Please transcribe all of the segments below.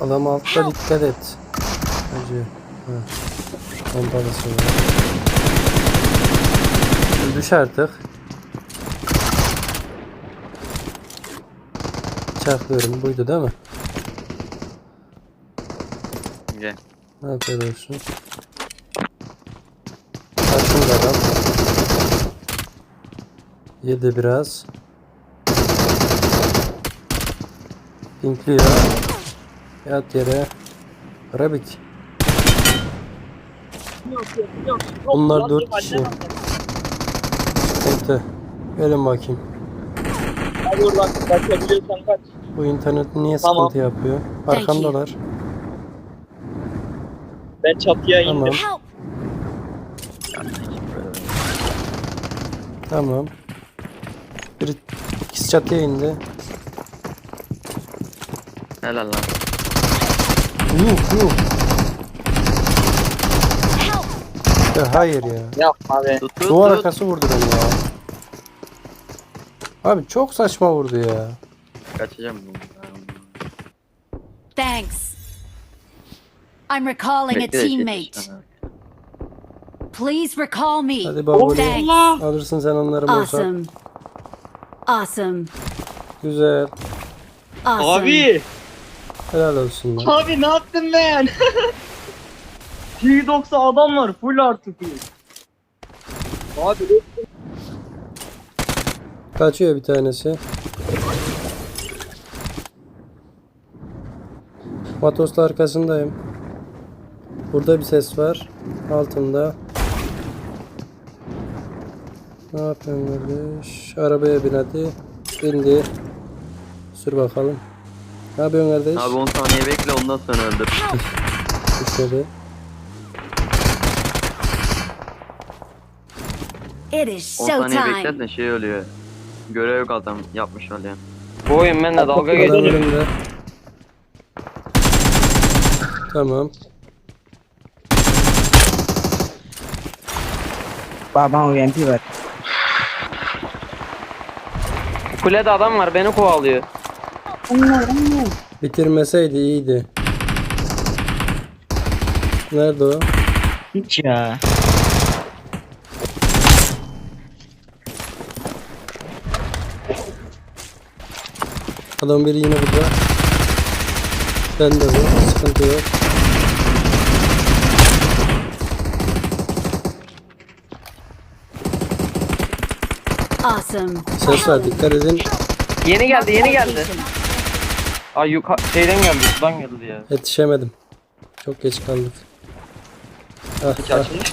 Adam altta dikkat et. Hacı. Ha. Pompalısı var. Düş artık. Çaklıyorum. Buydu değil mi? Gel. Afiyet olsun. Karşımda adam. Yedi biraz. Pinkliyor. Yat yere. Rabbit. Bunlar dört kişi. Sıkıntı. Gelin bakayım. Hadi oradan kaçabiliyorsan kaç. Bu internet niye Tamam. sıkıntı yapıyor? Arkamdalar. Ben çatıya indim. Tamam. Help! Tamam. Biri ikisi çatıya indi. Helal lan. Yuh yuh. Help! Ya hayır ya. Yapma be. Tut tut Duvar tut. arkası vurdu beni ya. Abi çok saçma vurdu ya. Kaçacağım bunu. Thanks. I'm recalling a Bekle de şey teammate. işte. Please recall me. Hadi babuli. Thanks. Alırsın sen onları boşa. Awesome. Awesome. Güzel. Awesome. Abi. Helal olsun lan. Abi ne yaptın ben? P90 adam var full artı full. Abi Kaçıyor bir tanesi. Matos'la arkasındayım. Burada bir ses var. Altında. Ne yapıyorsun kardeş? Arabaya bin hadi. Bindi. Sür bakalım. Ne yapıyorsun kardeş? Abi 10 saniye bekle ondan sonra öldür. Düşmedi. It is 10 saniye showtime. beklersen şey oluyor. Görev yok adam yapmış oluyor. Bu oyun benimle dalga Adam geçiyor. önümde. Tamam. Baba UMP var. Kulede adam var beni kovalıyor. Bitirmeseydi iyiydi. Nerede o? Hiç ya. Adam biri yine burada. Ben de bu. Sıkıntı yok. Awesome. Ses var dikkat edin. Yeni geldi yeni geldi. Ay yuka şeyden geldi sudan geldi ya. Yetişemedim. Çok geç kaldık. Ah, İki ah. açılmış.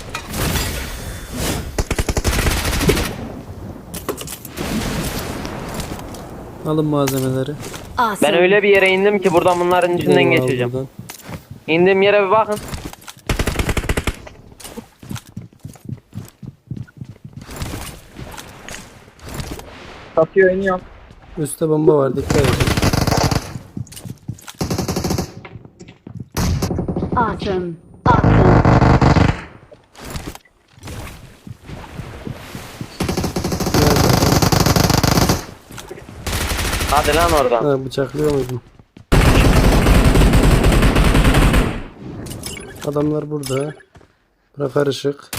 Alın malzemeleri. Awesome. Ben öyle bir yere indim ki buradan bunların içinden abi geçeceğim. buradan. İndiğim yere bir bakın. çatıya iniyorum. Üstte bomba var dikkat edin. Awesome. Awesome. Hadi lan oradan. Ha, bıçaklıyor muydum? Adamlar burada. Bura karışık.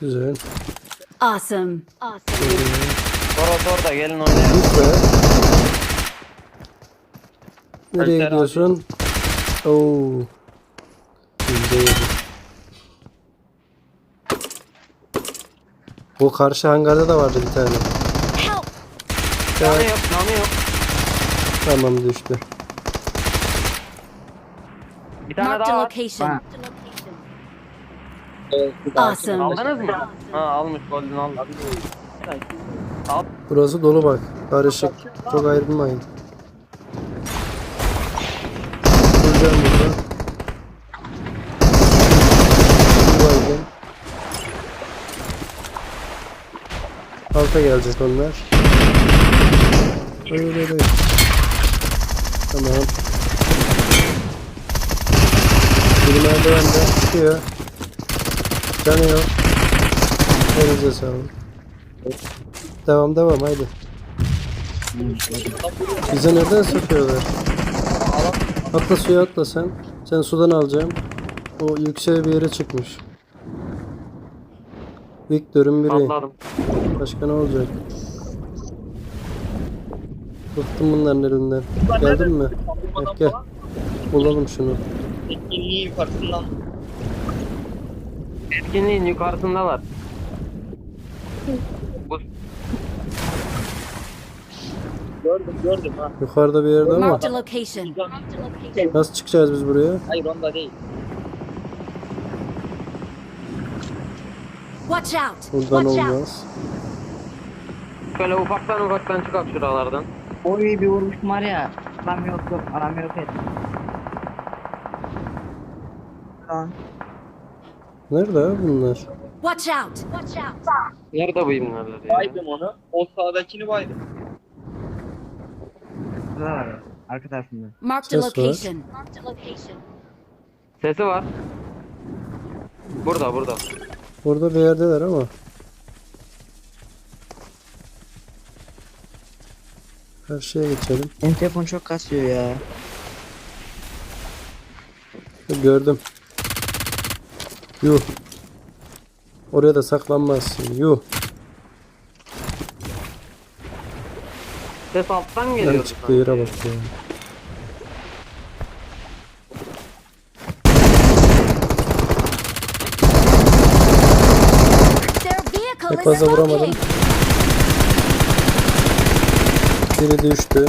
Güzel. Awesome. Awesome. Orada orada gelin oynayalım. Lütfen. Nereye Alper gidiyorsun? Oo. Bu karşı hangarda da vardı bir tane. Canı yok canı yok. Tamam düştü. Bir tane Marked a daha var. location. Evet, bir daha. Awesome. Aldınız mı? Ha almış golden aldı. Burası dolu bak. Karışık. Çok ayrılmayın. Duracağım burada. Bir baygın. Alta gelecek onlar. Öyle öyle. Tamam. Biri merdivende çıkıyor. Canı yok. Elinize sağlık. Devam devam haydi. Bize neden sıkıyorlar? Atla suya atla sen. Sen sudan alacağım. O yüksek bir yere çıkmış. Victor'un biri. Atladım. Başka ne olacak? Bıktım bunların elinden. Geldin mi? Gel, gel. Bulalım şunu. Etkinliği yukarısından. Etkinliğin yukarısındalar. Bu Gördüm gördüm ha. Yukarıda bir yerde ama. Marked a location. Nasıl çıkacağız biz buraya? Hayır onda değil. Watch out. Buradan Watch out. Şöyle ufaktan ufaktan çıkak şuralardan. Oy bir vurmuşum var ya. Adam yok yok. Adam yok et. Lan. Nerede bunlar? Watch out. Watch out. Nerede bu imlerler ya? Baydım onu. O sağdakini baydım. Burada var. Arka tarafında. Marked a Ses var. location. Marked a location. Sesi var. Burada burada. Burada bir yerdeler ama. Karşıya geçelim. Benim telefon çok kasıyor ya. Gördüm. Yuh. Oraya da saklanmazsın. Yuh. Ses alttan Ben geliyor. çıktığı yere bak ya. Pek fazla vuramadım. Biri düştü.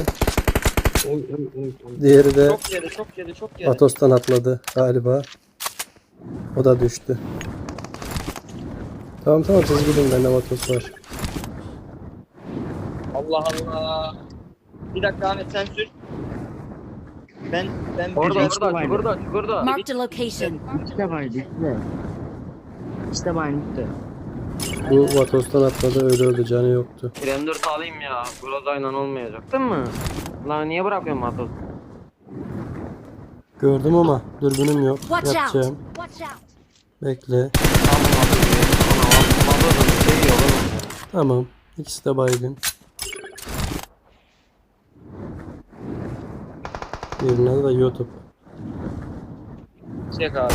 Diğeri de Çok çok çok. Atos'tan atladı galiba. O da düştü. Tamam tamam siz gidin bende Atos var. Allah Allah. Bir dakika Ahmet sen sür. Ben ben Orada bir- orada çukurda çukurda. Marked a location. İşte var işte. İşte var işte. Bu Vatos'tan atladı öyle öldü canı yoktu. M4 alayım ya. Groza'yla olmayacak. Değil mi? Lan niye bırakıyorsun Atos? Gördüm ama dürbünüm yok. Watch out. Yapacağım. Watch out. Bekle. Tamam. İkisi de baygın. Birine de YouTube. Çek abi.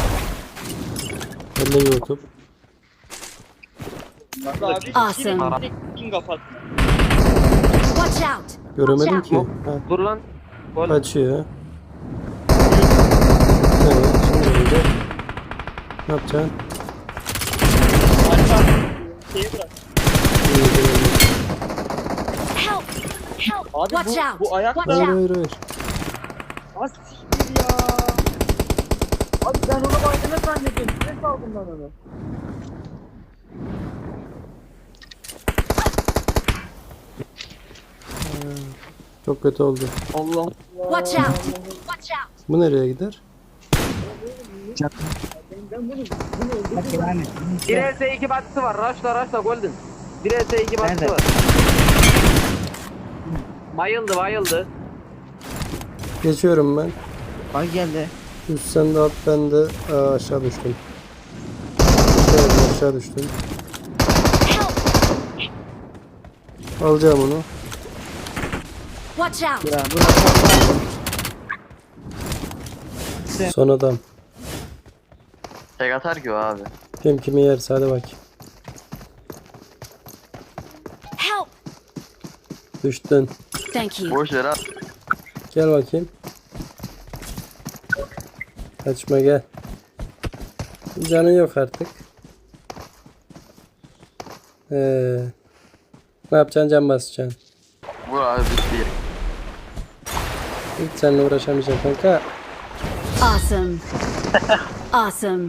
Elle YouTube. Abi. Awesome. Tek ping kapat. Watch out. Göremedim ki. Ha, Dur lan. Gol. kaçıyor. Evet şimdi öldü. Ne yapacaksın? Arka. Şeyi bırak. İyi, iyi, iyi. Help. Help. Abi Watch bu, out. bu ayak Watch Hayır out. hayır hayır. Az siktir ya. Abi ben onu baydığını zannediyorum. Ne saldım ben onu? Çok kötü oldu. Allah Watch out. Watch out. Bu nereye gider? Et. Bir S2 batısı var. Raşla raşla golden. Bir S2 batısı Nerede? var. Bayıldı bayıldı. Geçiyorum ben. Bak geldi. Üst sen de alt ben de Aa, aşağı düştüm. Evet aşağı düştüm. Help. Alacağım onu. Watch out. Ya Son adam. Tek atar ki o abi. Kim kimi yerse hadi bak. Help. Düştün. Thank you. Boş ver abi. Gel bakayım. Kaçma gel. Canın yok artık. Ee, ne yapacaksın can basacaksın. Bu abi bitti. Hiç seninle uğraşamayacağım kanka. Awesome. awesome.